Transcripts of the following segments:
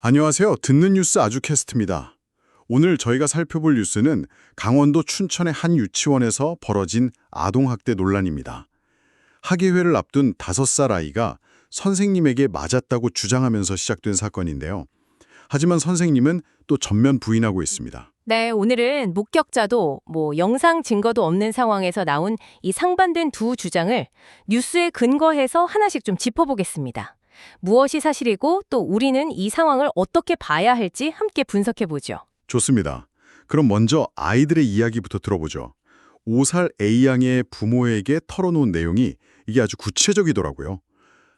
안녕하세요. 듣는 뉴스 아주캐스트입니다. 오늘 저희가 살펴볼 뉴스는 강원도 춘천의 한 유치원에서 벌어진 아동학대 논란입니다. 학예회를 앞둔 다섯 살 아이가 선생님에게 맞았다고 주장하면서 시작된 사건인데요. 하지만 선생님은 또 전면 부인하고 있습니다. 네, 오늘은 목격자도 뭐 영상 증거도 없는 상황에서 나온 이 상반된 두 주장을 뉴스에 근거해서 하나씩 좀 짚어보겠습니다. 무엇이 사실이고 또 우리는 이 상황을 어떻게 봐야 할지 함께 분석해 보죠. 좋습니다. 그럼 먼저 아이들의 이야기부터 들어보죠. 5살 A양의 부모에게 털어놓은 내용이 이게 아주 구체적이더라고요.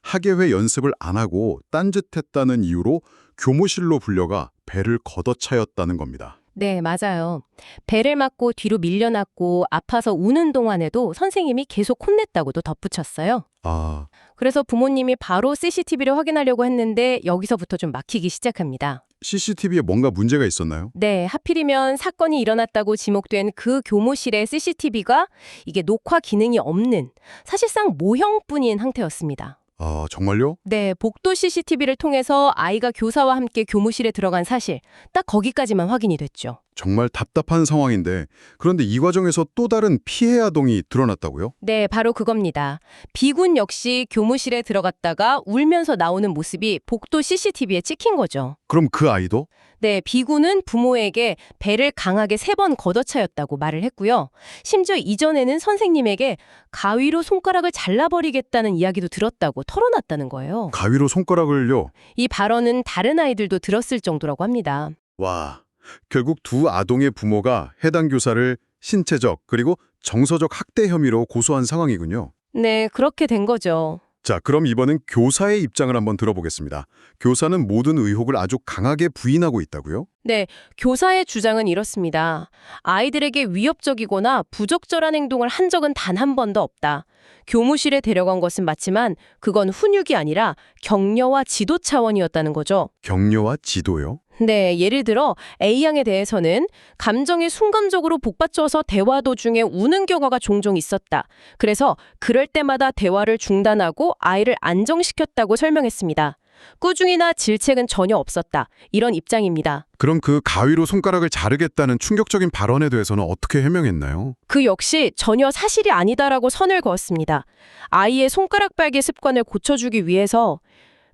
학예회 연습을 안 하고 딴짓했다는 이유로 교무실로 불려가 배를 걷어차였다는 겁니다. 네, 맞아요. 배를 맞고 뒤로 밀려났고 아파서 우는 동안에도 선생님이 계속 혼냈다고도 덧붙였어요. 아, 그래서 부모님이 바로 CCTV를 확인하려고 했는데 여기서부터 좀 막히기 시작합니다. CCTV에 뭔가 문제가 있었나요? 네, 하필이면 사건이 일어났다고 지목된 그 교무실의 CCTV가 이게 녹화 기능이 없는 사실상 모형뿐인 상태였습니다. 아, 정말요? 네, 복도 CCTV를 통해서 아이가 교사와 함께 교무실에 들어간 사실, 딱 거기까지만 확인이 됐죠. 정말 답답한 상황인데 그런데 이 과정에서 또 다른 피해 아동이 드러났다고요? 네, 바로 그겁니다. 비군 역시 교무실에 들어갔다가 울면서 나오는 모습이 복도 CCTV에 찍힌 거죠. 그럼 그 아이도? 네, 비군은 부모에게 배를 강하게 세 번 걷어차였다고 말을 했고요. 심지어 이전에는 선생님에게 가위로 손가락을 잘라버리겠다는 이야기도 들었다고 털어놨다는 거예요. 가위로 손가락을요? 이 발언은 다른 아이들도 들었을 정도라고 합니다. 와, 결국 두 아동의 부모가 해당 교사를 신체적 그리고 정서적 학대 혐의로 고소한 상황이군요. 네, 그렇게 된 거죠. 자, 그럼 이번엔 교사의 입장을 한번 들어보겠습니다. 교사는 모든 의혹을 아주 강하게 부인하고 있다고요? 네, 교사의 주장은 이렇습니다. 아이들에게 위협적이거나 부적절한 행동을 한 적은 단 한 번도 없다. 교무실에 데려간 것은 맞지만 그건 훈육이 아니라 격려와 지도 차원이었다는 거죠. 격려와 지도요? 네, 예를 들어 A양에 대해서는 감정이 순간적으로 복받쳐서 대화 도중에 우는 경우가 종종 있었다. 그래서 그럴 때마다 대화를 중단하고 아이를 안정시켰다고 설명했습니다. 꾸중이나 질책은 전혀 없었다. 이런 입장입니다. 그럼 그 가위로 손가락을 자르겠다는 충격적인 발언에 대해서는 어떻게 해명했나요? 그 역시 전혀 사실이 아니다라고 선을 그었습니다. 아이의 손가락 빨기 습관을 고쳐주기 위해서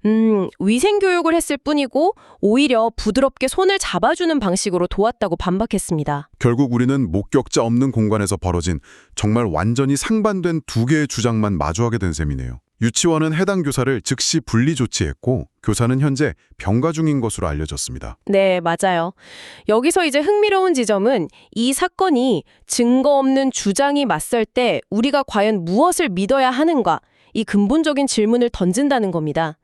음, 위생 교육을 했을 뿐이고 오히려 부드럽게 손을 잡아주는 방식으로 도왔다고 반박했습니다. 결국 우리는 목격자 없는 공간에서 벌어진 정말 완전히 상반된 두 개의 주장만 마주하게 된 셈이네요. 유치원은 해당 교사를 즉시 분리 조치했고 교사는 현재 병가 중인 것으로 알려졌습니다. 네, 맞아요. 여기서 이제 흥미로운 지점은 이 사건이 증거 없는 주장이 맞설 때 우리가 과연 무엇을 믿어야 하는가 이 근본적인 질문을 던진다는 겁니다.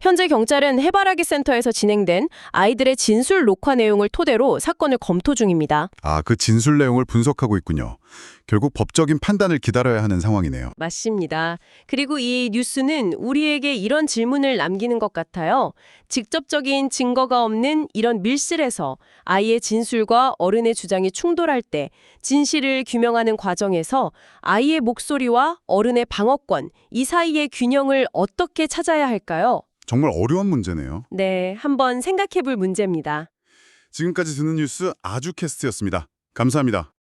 현재 경찰은 해바라기 센터에서 진행된 아이들의 진술 녹화 내용을 토대로 사건을 검토 중입니다. 아, 그 진술 내용을 분석하고 있군요. 결국 법적인 판단을 기다려야 하는 상황이네요. 맞습니다. 그리고 이 뉴스는 우리에게 이런 질문을 남기는 것 같아요. 직접적인 증거가 없는 이런 밀실에서 아이의 진술과 어른의 주장이 충돌할 때 진실을 규명하는 과정에서 아이의 목소리와 어른의 방어권, 이 사이의 균형을 어떻게 찾아야 할까요? 정말 어려운 문제네요. 네, 한번 생각해 볼 문제입니다. 지금까지 듣는 뉴스 아주 캐스트였습니다. 감사합니다.